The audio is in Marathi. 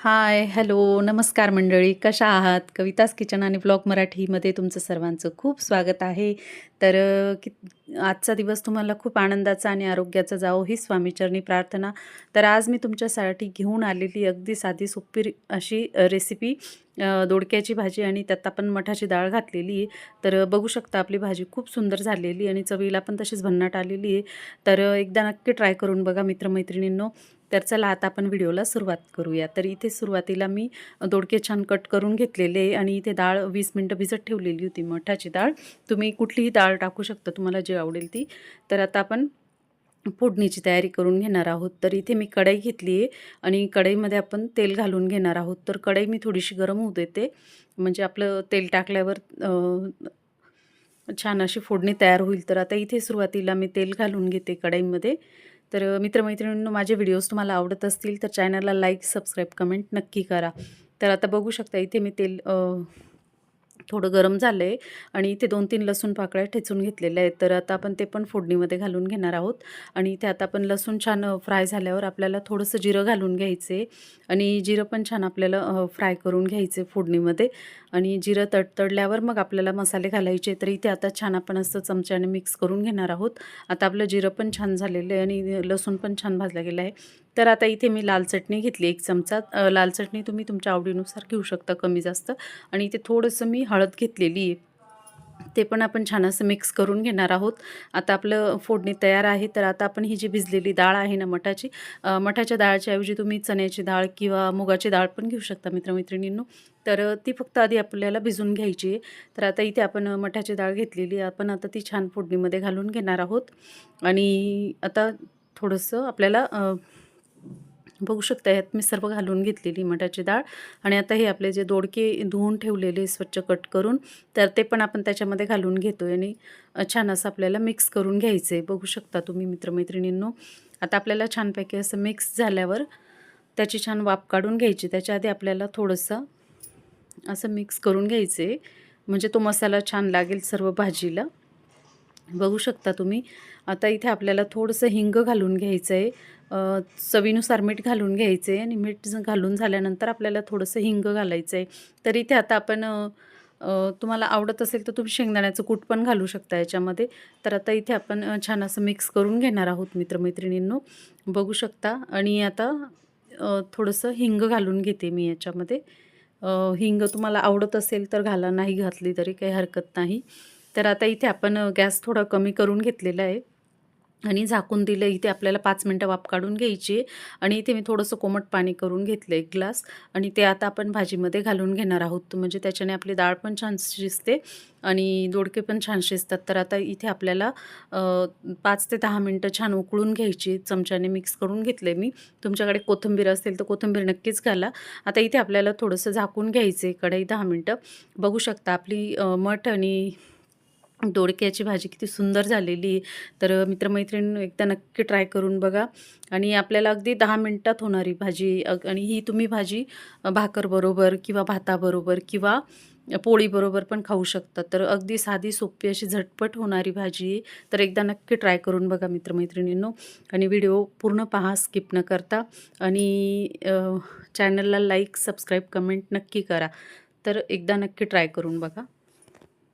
हाय हॅलो नमस्कार मंडळी कशा आहात? कवितास किचन आणि ब्लॉग मराठीमध्ये तुमचं सर्वांचं खूप स्वागत आहे. तर कि आजचा दिवस तुम्हाला खूप आनंदाचा आणि आरोग्याचा जावो ही स्वामीचरणी प्रार्थना. तर आज मी तुमच्यासाठी घेऊन आलेली अगदी साधी सोपी अशी रेसिपी दोडक्याची भाजी आणि त्यात आपण मठाची डाळ घातलेली आहे. तर बघू शकता आपली भाजी खूप सुंदर झालेली आणि चवीला पण तशीच भन्नाट आलेली आहे. तर एकदा नक्की ट्राय करून बघा मित्रमैत्रिणींनो. तर चला आता आपण व्हिडिओला सुरुवात करूया. तर इथे सुरुवातीला मी दोडके छान कट करून घेतलेले आणि इथे डाळ वीस मिनटं भिजत ठेवलेली होती मठाची डाळ. तुम्ही कुठलीही डाळ टाकू शकता तुम्हाला जी आवडेल ती. तर आता आपण फोडणीची तयारी करून घेणार आहोत. तर इथे मी कढई घेतली आहे आणि कढईमध्ये आपण तेल घालून घेणार आहोत. तर कढई मी थोडीशी गरम होऊ देते. म्हणजे आपलं तेल टाकल्यावर छान अशी फोडणी तयार होईल. तर आता इथे सुरुवातीला मी तेल घालून घेते कढईमध्ये. तर मित्रमैत्रिणींनो माझे व्हिडिओज तुम्हाला आवडत असतील तर चॅनलला लाईक सबस्क्राईब कमेंट नक्की करा. तर आता बघू शकता इथे मी तेल थोडं गरम झालं आहे आणि इथे दोन तीन लसूण पाकळ्या ठेचून घेतलेल्या आहेत. तर आता आपण ते पण फोडणीमध्ये घालून घेणार आहोत. आणि इथे आता आपण लसूण छान फ्राय झाल्यावर आपल्याला थोडंसं जिरं घालून घ्यायचं आहे आणि जिरं पण छान आपल्याला फ्राय करून घ्यायचे फोडणीमध्ये. आणि जिरं तडतडल्यावर मग आपल्याला मसाले घालायचे. तर इथे आता छान आपण असं चमच्याने मिक्स करून घेणार आहोत. आता आपलं जिरं पण छान झालेलं आहे आणि लसूण पण छान भाजला गेला आहे. तर आता इथे मी लाल चटणी घेतली एक चमचा. लाल चटणी तुम्ही तुमच्या आवडीनुसार घेऊ शकता कमी जास्त. आणि इथे थोडंसं मी हळद घेतलेली आहे. ते पण आपण छान असं मिक्स करून घेणार आहोत. आता आपलं फोडणी तयार आहे तर आता आपण ही जी भिजलेली डाळ आहे ना मठाची मठाच्या डाळच्या ऐवजी तुम्ही चण्याची डाळ किंवा मुगाची डाळ पण घेऊ शकता मित्रमैत्रिणींनो. तर ती फक्त आधी आपल्याला भिजून घ्यायची आहे. तर आता इथे आपण मठाची डाळ घेतलेली आपण आता ती छान फोडणीमध्ये घालून घेणार आहोत. आणि आता थोडंसं आपल्याला बघू शकता यात मी सर्व घालून घेतलेली मटाची डाळ. आणि आता हे आपले जे दोडके धुवून ठेवलेले स्वच्छ कट करून तर ते पण आपण त्याच्यामध्ये घालून घेतो आहे आणि छान असं आपल्याला मिक्स करून घ्यायचं आहे बघू शकता तुम्ही मित्रमैत्रिणींनो. आता आपल्याला छानपैकी असं मिक्स झाल्यावर त्याची छान वाफ काढून घ्यायची. त्याच्या आधी आपल्याला थोडंसं असं मिक्स करून घ्यायचं आहे म्हणजे तो मसाला छान लागेल सर्व भाजीला. बघू शकता तुम्ही. आता इथे आपल्याला थोडंसं हिंग घालून घ्यायचं आहे चवीनुसार मीठ घालून घ्यायचं आहे आणि मीठ घालून झाल्यानंतर आपल्याला थोडंसं हिंग घालायचं आहे तर इथे आता आपण तुम्हाला आवडत असेल तर तुम्ही शेंगदाण्याचं कूट पण घालू शकता याच्यामध्ये. तर आता इथे आपण छान असं मिक्स करून घेणार आहोत मित्रमैत्रिणींनो. बघू शकता. आणि आता थोडंसं हिंग घालून घेते मी याच्यामध्ये. हिंग तुम्हाला आवडत असेल तर घाला नाही घातली तरी काही हरकत नाही. तर आता इथे आपण गॅस थोडा कमी करून घेतलेला आहे. आणि झाकून दिलं इथे आपल्याला पाच मिनटं वाफ काढून घ्यायची आहे. आणि इथे मी थोडंसं कोमट पाणी करून घेतलं एक ग्लास. आणि ते आता आपण भाजीमध्ये घालून घेणार आहोत. म्हणजे त्याच्याने आपली डाळ पण छान शिजते आणि दोडके पण छान शिजतात. तर आता इथे आपल्याला पाच ते दहा मिनटं छान उकळून घ्यायची. चमच्याने मिक्स करून घेतले मी. तुमच्याकडे कोथिंबीर असेल तर कोथिंबीर नक्कीच घाला. आता इथे आपल्याला थोडंसं झाकून घ्यायचं आहे कढई दहा मिनटं. बघू शकता आपली मठ आणि दोडक्याची भाजी किती सुंदर झालेली आहे. तर मित्रमैत्रिणी एकदा नक्की ट्राय करून बघा. आणि आपल्याला अगदी दहा मिनटात होणारी भाजी अग आणि ही तुम्ही भाजी भाकरबरोबर किंवा भाताबरोबर किंवा पोळीबरोबर पण खाऊ शकता. तर अगदी साधी सोपी अशी झटपट होणारी भाजी तर एकदा नक्की ट्राय करून बघा मित्रमैत्रिणींनो. आणि व्हिडिओ पूर्ण पहा स्किप न करता. आणि चॅनलला लाईक सबस्क्राईब कमेंट नक्की करा. तर एकदा नक्की ट्राय करून बघा.